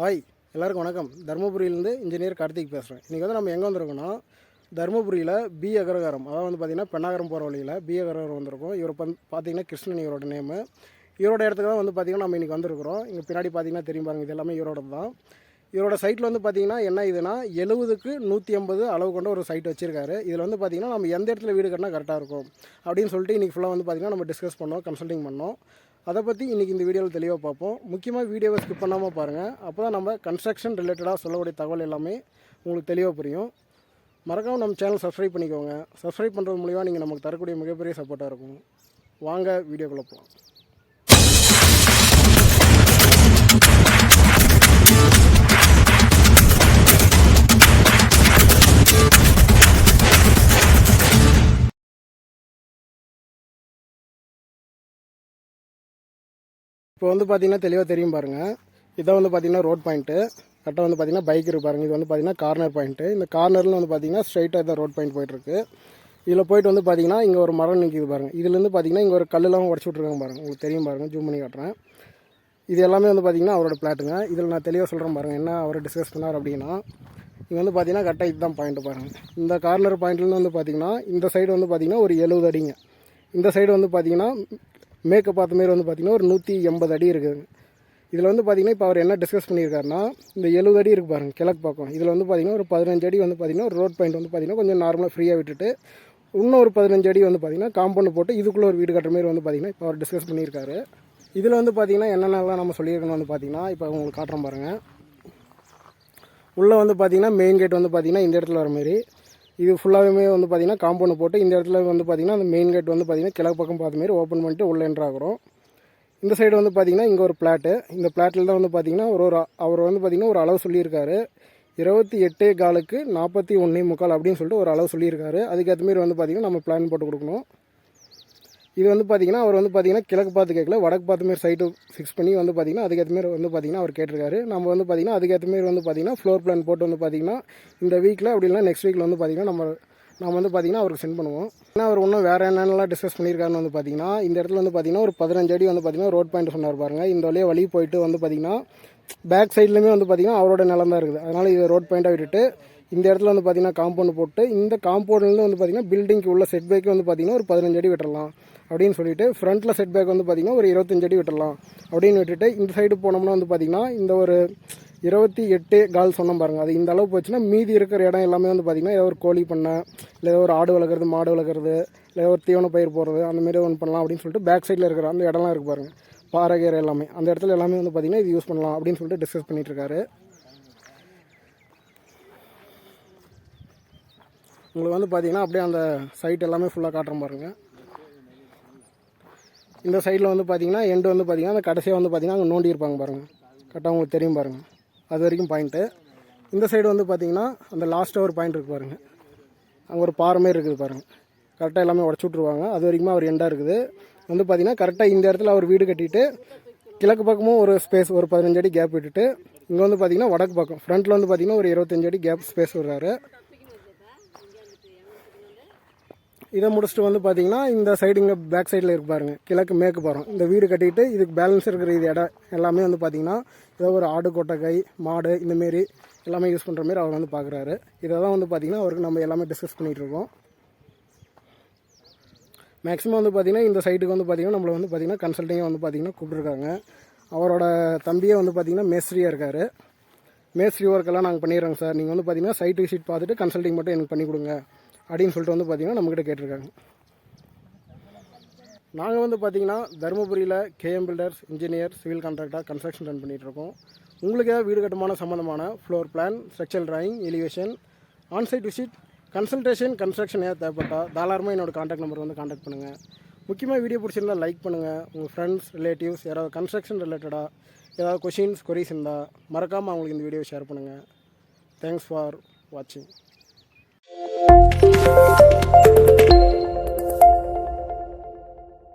Hi எல்லாருக்கும் வணக்கம். தருமபுரியிலேருந்து engineer Karthik பேசுகிறேன் இன்றைக்கி வந்து நம்ம எங்கே வந்திருக்கோம்னா தருமபுரியில் பி அகரகாரம் அதாவது வந்து பார்த்திங்கன்னா பெண்ணாகரம் போகிற வழியில் பி அகரகாரம் வந்திருக்கோம். இவர் வந்து பார்த்தீங்கன்னா கிருஷ்ணன் இவரோட நேமு இவரோட இடத்துக்கு தான் வந்து பார்த்திங்கன்னா நம்ம இன்றைக்கி வந்திருக்கிறோம். இங்கே பின்னாடி பார்த்தீங்கன்னா தெரியும் பாருங்க இது எல்லாமே இவரோட தான். இவரோட சைட்டில் வந்து பார்த்திங்கன்னா என்ன இதுனா எழுபதுக்கு நூற்றி ஐம்பது அளவு கொண்ட ஒரு சைட் வச்சுருக்காரு. இதில் வந்து பார்த்திங்கன்னா நம்ம எந்த இடத்துல வீடு கட்டினா கரெக்டாக இருக்கும் அப்படின்னு சொல்லிட்டு இன்றைக்கி ஃபுல்லாக வந்து பார்த்திங்கன்னா நம்ம டிஸ்கஸ் பண்ணோம் கன்சல்டிங் பண்ணோம். அதை பற்றி இன்றைக்கி இந்த வீடியோவில் தெளிவாக பார்ப்போம். முக்கியமாக வீடியோவை ஸ்கிப் பண்ணாமல் பாருங்கள் அப்போ தான் நம்ம கன்ஸ்ட்ரக்ஷன் ரிலேட்டடாக சொல்லக்கூடிய தகவல் எல்லாமே உங்களுக்கு தெளிவாக புரியும். மறக்காமல் நம்ம சேனல் சப்ஸ்கிரைப் பண்ணிக்கோங்க. சப்ஸ்கிரைப் பண்ணுறது மூலிமா நீங்கள் நமக்கு தரக்கூடிய மிகப்பெரிய சப்போர்ட்டாக இருக்கும். வாங்க வீடியோக்குள்ளே போகலாம் இப்போ வந்து பார்த்தீங்கன்னா தெளிவாக தெரியும் பாருங்கள் இதான் வந்து பார்த்தீங்கன்னா ரோட் பாயிண்ட்டு கரெக்டாக வந்து பார்த்தீங்கன்னா பைக் இருக்கு பாருங்கள் இது வந்து பார்த்தீங்கன்னா கார்னர் பாயிண்ட்டு இந்த கார்னரில் வந்து பார்த்தீங்கன்னா ஸ்ட்ரைட்டாக தான் ரோட் பாயிண்ட் போயிட்டுருக்கு இதில் போயிட்டு வந்து பார்த்தீங்கன்னா இங்கே ஒரு மரம் நிற்கிது பாருங்க இதுலேருந்து பார்த்தீங்கன்னா இங்கே ஒரு கல்லெல்லாம் உடச்சி விட்ருக்காங்க பாருங்கள் உங்களுக்கு தெரியும் பாருங்கள் ஜூம் பண்ணி காட்டுறேன் இது எல்லாமே வந்து பார்த்தீங்கன்னா அவரோட பிளாட்டுங்க இதில் நான் தெளிவாக சொல்கிறேன் பாருங்கள் என்ன அவர் டிஸ்கஸ் பண்ணார் அப்படின்னா இங்கே வந்து பார்த்தீங்கன்னா கரெக்டாக இதுதான் பாயிண்ட் பாருங்கள் இந்த கார்னர் பாயிண்ட்லேருந்து வந்து பார்த்தீங்கன்னா இந்த சைடு வந்து பார்த்தீங்கன்னா ஒரு எழுபது அடிங்க இந்த சைடு வந்து பார்த்தீங்கன்னா மேக்கப் பார்த்த மாரி வந்து பார்த்தீங்கன்னா ஒரு நூற்றி எண்பது அடி இருக்குதுங்க. இதில் வந்து பார்த்திங்கன்னா இப்போ அவர் என்ன டிஸ்கஸ் பண்ணியிருக்காருன்னா இந்த எழுபது அடி இருக்கு பாருங்க கிழக்கு பக்கம். இதில் வந்து பார்த்தீங்கன்னா ஒரு பதினஞ்சு அடி வந்து பார்த்தீங்கன்னா ஒரு ரோட் பாயிண்ட் வந்து பார்த்தீங்கன்னா கொஞ்சம் நார்மலாக ஃப்ரீயாக விட்டுட்டு இன்னும் ஒரு பதினஞ்சு அடி வந்து பார்த்திங்கன்னா காம்பவுண்ட் போட்டு இதுக்குள்ளே ஒரு வீடு கட்டுற மாரி வந்து பார்த்தீங்கன்னா இப்போ அவர் டிஸ்கஸ் பண்ணியிருக்காரு. இதில் வந்து பார்த்தீங்கன்னா என்னென்னலாம் நம்ம சொல்லியிருக்கணும் வந்து பார்த்தீங்கன்னா இப்போ உங்களுக்கு காட்டுறோம் பாருங்கள் உள்ளே வந்து பார்த்திங்கன்னா மெயின் கேட் வந்து பார்த்திங்கன்னா இந்த இடத்துல வர மாதிரி. இது ஃபுல்லாகவே வந்து பார்த்தீங்கன்னா காம்பவுண்ட் போட்டு இந்த இடத்துல வந்து பார்த்தீங்கன்னா அந்த மெயின் கேட் வந்து பார்த்தீங்கன்னா கிழக்கு பக்கம் பார்த்த மாரி ஓப்பன் பண்ணிட்டு உள்ளே என்ட்ராகிறோம் இந்த சைடு வந்து பார்த்தீங்கன்னா இங்கே ஒரு பிளாட்டு இந்த பிளாட்டில் தான் வந்து பார்த்தீங்கன்னா ஒரு ஒரு அவர் வந்து பார்த்தீங்கன்னா ஒரு அளவு சொல்லியிருக்காரு. இருபத்தி எட்டே காலுக்கு நாற்பத்தி ஒன்றே முக்கால் அப்படின்னு சொல்லிட்டு ஒரு அளவு சொல்லியிருக்காரு. அதுக்கேற்ற மாரி வந்து பார்த்தீங்கன்னா நம்ம பிளான் போட்டு கொடுக்கணும். இது வந்து பார்த்தீங்கன்னா அவர் வந்து பார்த்தீங்கன்னா கிழக்கு பார்த்து கேட்கல வடக்கு பார்த்து மாரி சைட்டு ஃபிக்ஸ் பண்ணி வந்து பார்த்தீங்கன்னா அதுக்கேற்ற மாரி வந்து பார்த்தீங்கன்னா அவர் கேட்டிருக்காரு. நம்ம வந்து பார்த்தீங்கன்னா அதுக்கேற்ற மாரி வந்து பார்த்தீங்கன்னா ஃப்ளோர் பிளான் போட்டு வந்து பார்த்தீங்கன்னா இந்த வீக்கில் அப்படி இல்லைனா நெக்ஸ்ட் வீக்கில் வந்து பார்த்தீங்கன்னா நம்ம நம்ம வந்து பார்த்தீங்கன்னா அவருக்கு சென்ட் பண்ணுவோம். ஏன்னா அவர் இன்னும் வேறு என்னென்னலாம் டிஸ்கஸ் பண்ணியிருக்காருன்னு வந்து பார்த்தீங்கன்னா இந்த இடத்துல வந்து பார்த்தீங்கன்னா ஒரு பதினஞ்சு அடி வந்து பார்த்தீங்கன்னா ரோட் பாயிண்ட் சொன்னார் பாருங்க. இந்த வழியே வழி போயிட்டு வந்து பார்த்தீங்கன்னா பேக் சைட்லேயுமே வந்து பார்த்தீங்கன்னா அவரோட நிலம் தான் இருக்குது. அதனால் இது ரோட் பாயிண்ட்டாக விட்டுட்டு இந்த இடத்துல வந்து பார்த்தீங்கன்னா காம்பவுண்ட் போட்டு இந்த காம்பவுண்ட்லேருந்து வந்து பார்த்தீங்கன்னா பில்டிங்க்கு உள்ள செட் பேக்கு வந்து பார்த்தீங்கன்னா ஒரு பதினஞ்சு அடி விட்டுறலாம் அப்படின்னு சொல்லிட்டு ஃப்ரண்ட்டில் செட் பேக் வந்து பார்த்தீங்கன்னா ஒரு இருபத்தஞ்சு அடி விட்டுறலாம் அப்படின்னு விட்டுட்டு இந்த சைடு போனோம்னா வந்து பார்த்தீங்கன்னா இந்த ஒரு இருபத்தி எட்டு கால் சொன்னோம் பாருங்கள் அது இந்த அளவு போச்சுன்னா மீதி இருக்கிற இடம் எல்லாமே வந்து பார்த்தீங்கன்னா ஏதோ ஒரு கோழி பண்ணை இல்லை ஏதோ ஒரு ஆடு வளர்க்குறது மாடு வளர்க்குறது இல்லை ஏதோ ஒரு தீவன பயிர் போடுறது அந்த மாதிரி ஒன்று பண்ணலாம் அப்படின்னு சொல்லிட்டு பேக் சைடில் இருக்கிற அந்த இடம்லாம் இருக்குது பாருங்க. பாறைகீரை எல்லாமே. அந்த இடத்துல எல்லாமே வந்து பார்த்திங்கன்னா இது யூஸ் பண்ணலாம் அப்படின்னு சொல்லிட்டு டிஸ்கஸ் பண்ணிட்டு உங்களுக்கு வந்து பார்த்தீங்கன்னா அப்படியே அந்த சைட் எல்லாமே ஃபுல்லாக காட்டுறோம் பாருங்க இந்த சைடில் வந்து பார்த்தீங்கன்னா எண்டு வந்து பார்த்தீங்கன்னா அந்த கடைசியாக வந்து பார்த்தீங்கன்னா அங்கே நோண்டி இருப்பாங்க பாருங்கள் கரெக்டாக உங்களுக்கு தெரியும் பாருங்கள் அது வரைக்கும் பாயிண்ட்டு இந்த சைடு வந்து பார்த்தீங்கன்னா அந்த லாஸ்ட்டாக ஒரு பாயிண்ட் இருக்குது பாருங்கள் அங்கே ஒரு பாறை மாதிரி இருக்குது பாருங்கள் கரெக்டாக எல்லாமே உடச்சி விட்ருவாங்க அது வரைக்குமே அவர் எண்டாக இருக்குது. வந்து பார்த்தீங்கன்னா கரெக்டாக இந்த இடத்துல அவர் வீடு கட்டிட்டு கிழக்கு பக்கமும் ஒரு ஸ்பேஸ் ஒரு பதினஞ்சு அடி கேப் விட்டுட்டு இங்கே வந்து பார்த்தீங்கன்னா வடக்கு பக்கம் ஃப்ரண்ட்டில் வந்து பார்த்தீங்கன்னா ஒரு இருபத்தஞ்சு அடி கேப் ஸ்பேஸ் விடுறாரு. இதை முடிச்சுட்டு வந்து பார்த்தீங்கன்னா இந்த சைடு இங்கே பேக் சைடில் இருக்கு பாருங்க. கிழக்கு மேற்கு போகிறோம் இந்த வீடு கட்டிட்டு இதுக்கு பேலன்ஸ் இருக்கிற இது இடம் எல்லாமே வந்து பார்த்தீங்கன்னா ஏதோ ஒரு ஆடு கொட்டகை மாடு இந்தமாரி எல்லாமே யூஸ் பண்ணுற மாதிரி அவர் வந்து பார்க்குறாரு இதை தான் வந்து பார்த்தீங்கன்னா அவருக்கு நம்ம எல்லாமே டிஸ்கஸ் பண்ணிகிட்டு இருக்கோம். மேக்ஸிமம் வந்து பார்த்தீங்கன்னா இந்த சைட்டுக்கு வந்து பார்த்திங்கன்னா நம்மளை வந்து பார்த்திங்கன்னா கன்சல்டிங்காக வந்து பார்த்தீங்கன்னா கூப்பிட்ருக்காங்க அவரோட தம்பியே வந்து பார்த்தீங்கன்னா மேஸ்திரியாக இருக்கார். மேஸ்திரி ஒர்க்கெல்லாம் நாங்கள் பண்ணிடுறோங்க சார். நீங்கள் வந்து பார்த்தீங்கன்னா சைட் விசிட் பார்த்துட்டு கன்சல்டிங் மட்டும் எனக்கு பண்ணி கொடுங்க. அப்படின்னு சொல்லிட்டு வந்து பார்த்தீங்கன்னா நம்மக்கிட்ட கேட்டிருக்காங்க. நாங்கள் வந்து பார்த்தீங்கன்னா தருமபுரியில் கேஎம் பில்டர்ஸ் இன்ஜினியர் சிவில் கான்ட்ராக்டாக கன்ஸ்ட்ரக்ஷன் ரன் பண்ணிகிட்ருக்கோம் உங்களுக்கு ஏதாவது வீடு கட்டுமான சம்மந்தமான floor plan structure drawing elevation onsite visit consultation construction ஏதாவது தேவைப்பட்டால் தாராளமாக என்னோடய காண்டாக்ட் நம்பர் வந்து காண்டாக்ட் பண்ணுங்கள் முக்கியமாக வீடியோ பிடிச்சிருந்தா லைக் பண்ணுங்கள் உங்கள் ஃப்ரெண்ட்ஸ் ரிலேட்டிவ்ஸ் யாராவது கன்ஸ்ட்ரக்ஷன் ரிலேட்டடாக ஏதாவது கொஷின்ஸ் கொரிஸ் இருந்தால் மறக்காமல் அவங்களுக்கு இந்த வீடியோ ஷேர் பண்ணுங்கள் தேங்க்ஸ் ஃபார் வாட்சிங் Thank you.